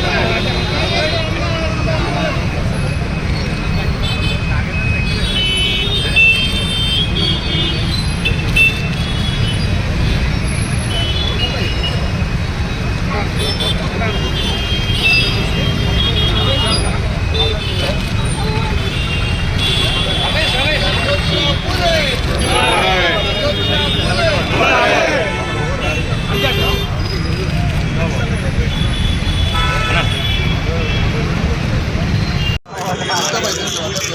Yeah.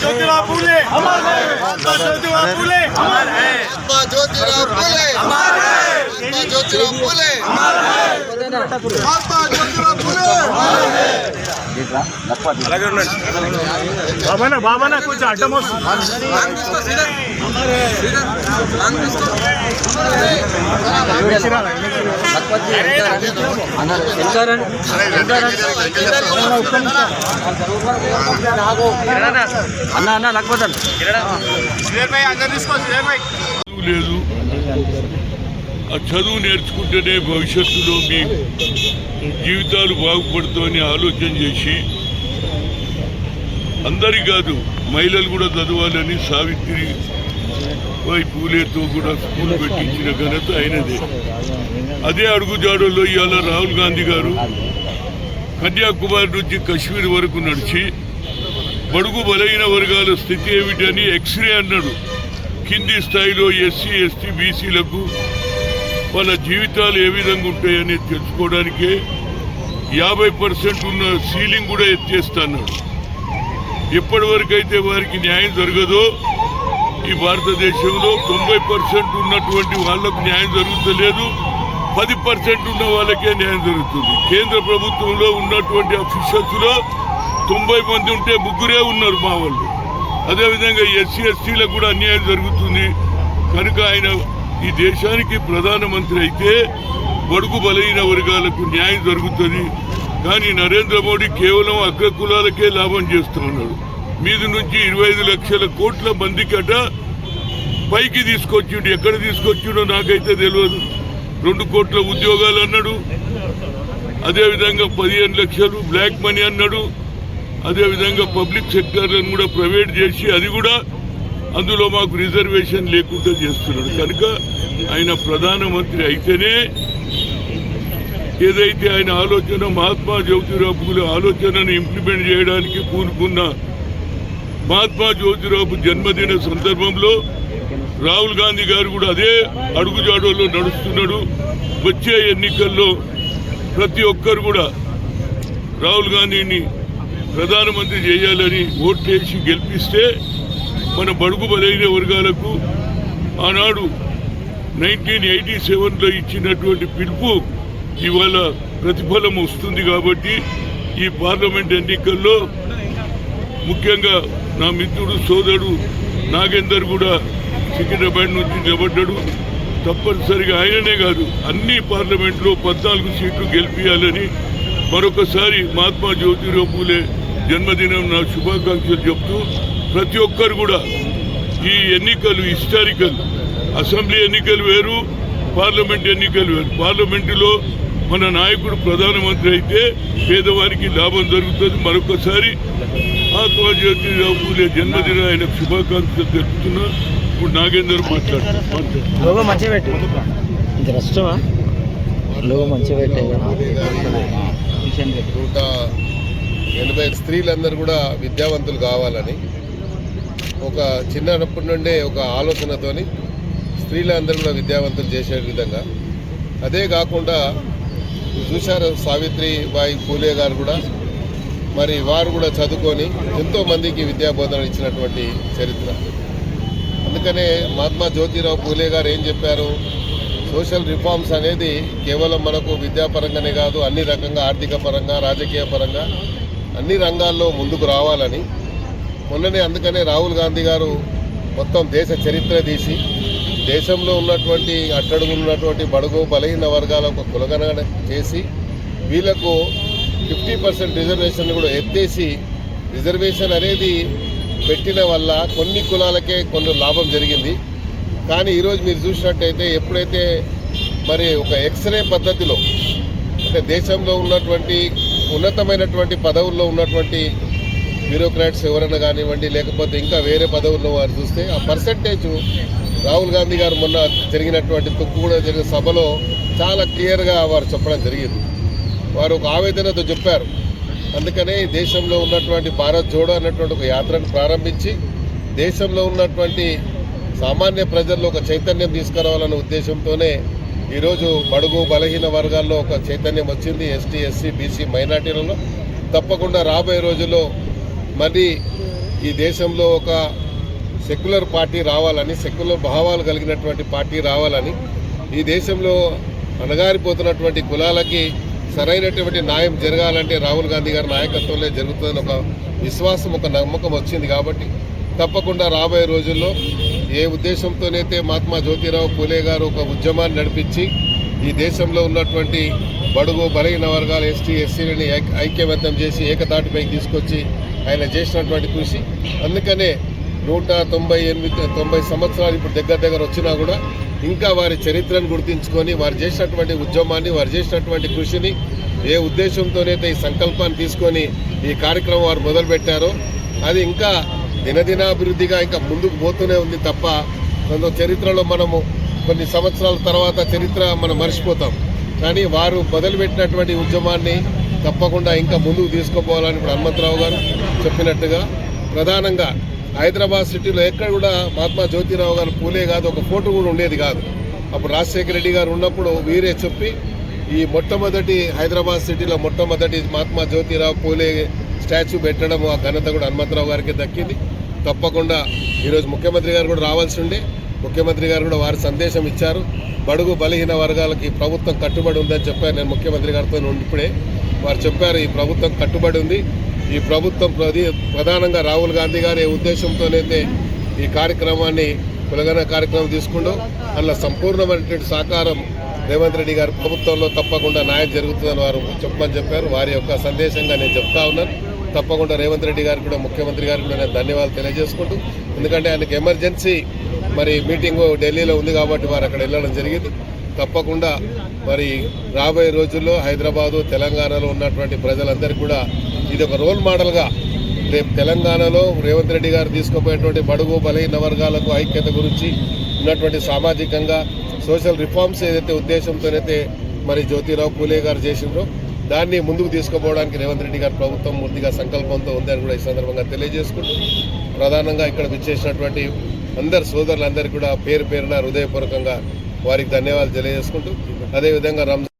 Jyotirao Phule हमारे ज्योतिराव फूले। ज्योतिराव फूले ज्योतिराव फूले ज्योतिराव బాబానా బాబానా కొంచెం అడ్డం వస్తుంది అన్న అన్న అన్న లేకపోతాను చదువు లేదు. ఆ చదువు నేర్చుకుంటేనే భవిష్యత్తులో మీ జీవితాలు బాగుపడుతామని ఆలోచన చేసి అందరి కాదు మహిళలు కూడా చదవాలని సావిత్రి వై పూలేతో కూడా స్కూల్ పెట్టించిన ఘనత అయినదే అదే అడుగుజాడల్లో ఇవాళ రాహుల్ గాంధీ గారు కన్యాకుమారి నుంచి కశ్మీర్ వరకు నడిచి బడుగు బలైన వర్గాల స్థితి ఏమిటని ఎక్స్రే అన్నాడు. కింది స్థాయిలో ఎస్సీ ఎస్టీ బీసీలకు వాళ్ళ జీవితాలు ఏ విధంగా ఉంటాయని తెలుసుకోవడానికే యాభై పర్సెంట్ ఉన్న సీలింగ్ కూడా ఎత్తేస్తాన్నాడు ఎప్పటి వరకు అయితే వారికి న్యాయం జరగదో. ఈ భారతదేశంలో తొంభై పర్సెంట్ ఉన్నటువంటి వాళ్ళకు న్యాయం జరుగుతలేదు. పది పర్సెంట్ ఉన్న వాళ్ళకే న్యాయం జరుగుతుంది. కేంద్ర ప్రభుత్వంలో ఉన్నటువంటి అఫీషియల్స్లో తొంభై మంది ఉంటే ముగ్గురే ఉన్నారు మా వాళ్ళు. అదేవిధంగా ఎస్సీ ఎస్టీలకు కూడా అన్యాయం జరుగుతుంది. కనుక ఆయన ఈ దేశానికి ప్రధానమంత్రి అయితే బడుగు బలైన వర్గాలకు న్యాయం జరుగుతుంది. కానీ నరేంద్ర మోడీ కేవలం అగ్ర కులాలకే లాభం చేస్తూ ఉన్నాడు. మీది నుంచి ఇరవై ఐదు లక్షల కోట్ల మందికట పైకి తీసుకొచ్చిండు. ఎక్కడ తీసుకొచ్చిండో నాకైతే తెలియదు. రెండు కోట్ల ఉద్యోగాలు అన్నాడు. అదేవిధంగా పదిహేను లక్షలు బ్లాక్ మనీ అన్నాడు. అదేవిధంగా పబ్లిక్ సెక్టర్లను కూడా ప్రైవేట్ చేసి అది కూడా అందులో మాకు రిజర్వేషన్ లేకుండా చేస్తున్నాడు. కనుక ఆయన ప్రధానమంత్రి అయితేనే ఏదైతే ఆయన ఆలోచన మహాత్మా జ్యోతిరావు పూలే ఆలోచనను ఇంప్లిమెంట్ చేయడానికి పూనుకున్న మహాత్మా జ్యోతిరావు జన్మదిన సందర్భంలో రాహుల్ గాంధీ గారు కూడా అదే అడుగుజాడలో నడుస్తున్నాడు. వచ్చే ఎన్నికల్లో ప్రతి ఒక్కరు కూడా రాహుల్ గాంధీని ప్రధానమంత్రి చేయాలని ఓట్లేసి గెలిపిస్తే మన బడుగు బలైన వర్గాలకు ఆనాడు నైన్టీన్ ఎయిటీ సెవెన్లో ఇచ్చినటువంటి పిలుపు ఇవాళ ప్రతిఫలం వస్తుంది కాబట్టి ఈ పార్లమెంట్ ఎన్నికల్లో ముఖ్యంగా నా మిత్రుడు సోదరుడు నాగేందర్ కూడా సికింద్రాబాద్ నుంచి నిలబడ్డాడు. తప్పనిసరిగా ఆయననే కాదు అన్ని పార్లమెంట్లో పద్నాలుగు సీట్లు గెలిపించాలని మరొకసారి మహాత్మా జ్యోతిరావు పూలే జన్మదినం నా శుభాకాంక్షలు చెప్తూ ప్రతి ఒక్కరు కూడా ఈ ఎన్నికలు హిస్టారికల్ అసెంబ్లీ ఎన్నికలు వేరు పార్లమెంట్ ఎన్నికలు వేరు. పార్లమెంటులో మన నాయకుడు ప్రధానమంత్రి అయితే పేదవారికి లాభం జరుగుతుంది. మరొకసారి మహాత్మా జ్యోతిరావు పూలే జన్మదిన ఆయన శుభాకాంక్షలు తెలుపుతున్నా. ఇప్పుడు నాగేందర్ మాట్లాడుతున్నారు నూట ఎనభై స్త్రీలందరూ కూడా విద్యావంతులు కావాలని ఒక చిన్నప్పటి నుండే ఒక ఆలోచనతోని స్త్రీలందరూ కూడా విద్యావంతులు చేసే విధంగా. అదే కాకుండా చూశారు సావిత్రిబాయి పూలే గారు కూడా మరి వారు కూడా చదువుకొని ఎంతోమందికి విద్యాబోధన ఇచ్చినటువంటి చరిత్ర. అందుకనే మహాత్మా జ్యోతిరావు పూలే గారు ఏం చెప్పారు? సోషల్ రిఫార్మ్స్ అనేది కేవలం మనకు విద్యాపరంగానే కాదు అన్ని రకంగా ఆర్థిక పరంగా రాజకీయ పరంగా అన్ని రంగాల్లో ముందుకు రావాలని మొన్ననే అందుకనే రాహుల్ గాంధీ గారు మొత్తం దేశ చరిత్ర తీసి దేశంలో ఉన్నటువంటి అట్టడుగున్నటువంటి బడుగు బలహీన వర్గాల ఒక కులగణన చేసి వీళ్ళకు ఫిఫ్టీ పర్సెంట్ రిజర్వేషన్ కూడా ఎత్తేసి రిజర్వేషన్ అనేది పెట్టిన వల్ల కొన్ని కులాలకే కొన్ని లాభం జరిగింది. కానీ ఈరోజు మీరు చూసినట్టయితే ఎప్పుడైతే మరి ఒక ఎక్స్రే పద్ధతిలో అంటే దేశంలో ఉన్నటువంటి ఉన్నతమైనటువంటి పదవుల్లో ఉన్నటువంటి బ్యూరోక్రాట్స్ ఎవరైనా కానివ్వండి లేకపోతే ఇంకా వేరే పదవుల్లో వారు చూస్తే ఆ పర్సంటేజ్ రాహుల్ గాంధీ గారు మొన్న జరిగినటువంటి తొక్కు కూడా జరిగిన సభలో చాలా క్లియర్గా వారు చెప్పడం జరిగింది. వారు ఒక ఆవేదనతో చెప్పారు. అందుకనే దేశంలో ఉన్నటువంటి భారత్ జోడో అన్నటువంటి ఒక యాత్రను ప్రారంభించి దేశంలో ఉన్నటువంటి సామాన్య ప్రజల్లో ఒక చైతన్యం తీసుకురావాలన్న ఉద్దేశంతోనే ఈరోజు బడుగు బలహీన వర్గాల్లో ఒక చైతన్యం వచ్చింది. ఎస్టీ ఎస్సీ బీసీ మైనార్టీలలో. తప్పకుండా రాబోయే రోజుల్లో మరి ఈ దేశంలో ఒక సెక్యులర్ పార్టీ రావాలని సెక్యులర్ భావాలు కలిగినటువంటి పార్టీ రావాలని ఈ దేశంలో అణగారిపోతున్నటువంటి కులాలకి సరైనటువంటి న్యాయం జరగాలంటే రాహుల్ గాంధీ గారి నాయకత్వంలో జరుగుతుందని ఒక విశ్వాసం ఒక నమ్మకం వచ్చింది కాబట్టి తప్పకుండా రాబోయే రోజుల్లో ఏ ఉద్దేశంతోనైతే మహాత్మా జ్యోతిరావు పూలే గారు ఒక ఉద్యమాన్ని నడిపించి ఈ దేశంలో ఉన్నటువంటి బడుగు బలహీన వర్గాల ఎస్టీ ఎస్సీలని ఐక్యబద్ధం చేసి ఏకతాటిపైకి తీసుకొచ్చి ఆయన చేసినటువంటి కృషి. అందుకనే నూట తొంభై ఎనిమిది తొంభై సంవత్సరాలు ఇప్పుడు దగ్గర దగ్గర వచ్చినా కూడా ఇంకా వారి చరిత్రను గుర్తించుకొని వారు చేసినటువంటి ఉద్యమాన్ని వారు చేసినటువంటి కృషిని ఏ ఉద్దేశంతోనైతే ఈ సంకల్పాన్ని తీసుకొని ఈ కార్యక్రమం వారు మొదలుపెట్టారో అది ఇంకా దినదినాభివృద్ధిగా ఇంకా ముందుకు పోతూనే ఉంది తప్ప చరిత్రలో మనము కొన్ని సంవత్సరాల తర్వాత చరిత్ర మనం మర్చిపోతాం. కానీ వారు మొదలుపెట్టినటువంటి ఉద్యమాన్ని తప్పకుండా ఇంకా ముందుకు తీసుకుపోవాలని ఇప్పుడు హనుమంతరావు గారు చెప్పినట్టుగా ప్రధానంగా హైదరాబాద్ సిటీలో ఎక్కడ కూడా మహాత్మా జ్యోతిరావు గారు పూలే కాదు ఒక ఫోటో కూడా ఉండేది కాదు. అప్పుడు రాజశేఖర రెడ్డి గారు ఉన్నప్పుడు వీరే చెప్పి ఈ మొట్టమొదటి హైదరాబాద్ సిటీలో మొట్టమొదటి మహాత్మా జ్యోతిరావు పూలే స్టాచ్యూ పెట్టడం ఆ ఘనత కూడా హనుమంతరావు గారికి దక్కింది. తప్పకుండా ఈరోజు ముఖ్యమంత్రి గారు కూడా రావాల్సి ఉండే. ముఖ్యమంత్రి గారు కూడా వారి సందేశం ఇచ్చారు. బడుగు బలహీన వర్గాలకి ప్రభుత్వం కట్టుబడి ఉందని చెప్పారు. నేను ముఖ్యమంత్రి గారితో ఇప్పుడే వారు చెప్పారు ఈ ప్రభుత్వం కట్టుబడి ఉంది. ఈ ప్రభుత్వం ప్రధానంగా రాహుల్ గాంధీ గారి ఉద్దేశంతోనైతే ఈ కార్యక్రమాన్ని కులగన కార్యక్రమం తీసుకుంటూ అందులో సంపూర్ణమైనటువంటి సహకారం రేవంత్ రెడ్డి గారి ప్రభుత్వంలో తప్పకుండా న్యాయం జరుగుతుందని వారు చెప్పమని చెప్పారు. వారి యొక్క సందేశంగా నేను చెప్తా ఉన్నాను. తప్పకుండా రేవంత్ రెడ్డి గారికి కూడా ముఖ్యమంత్రి గారికి కూడా నేను ధన్యవాదాలు తెలియజేసుకుంటూ ఎందుకంటే ఆయనకి ఎమర్జెన్సీ మరి మీటింగ్ ఢిల్లీలో ఉంది కాబట్టి వారు అక్కడ వెళ్ళడం జరిగింది. తప్పకుండా మరి రాబోయే రోజుల్లో హైదరాబాదు తెలంగాణలో ఉన్నటువంటి ప్రజలందరికీ కూడా ఇది ఒక రోల్ మోడల్గా రేపు తెలంగాణలో రేవంత్ రెడ్డి గారు తీసుకుపోయేటువంటి బడుగు బలహీన వర్గాలకు ఐక్యత గురించి ఉన్నటువంటి సామాజికంగా సోషల్ రిఫార్మ్స్ ఏదైతే ఉద్దేశంతోనైతే మరి జ్యోతిరావు పూలే గారు చేసిండ్రో దాన్ని ముందుకు తీసుకుపోవడానికి రేవంత్ రెడ్డి గారు ప్రభుత్వం పూర్తిగా సంకల్పంతో ఉందని కూడా ఈ సందర్భంగా తెలియజేసుకుంటూ ప్రధానంగా ఇక్కడ విచ్చేసినటువంటి అందరు సోదరులందరికీ కూడా పేరు పేరున హృదయపూర్వకంగా వారికి ధన్యవాదాలు తెలియజేసుకుంటూ అదేవిధంగా రంజాన్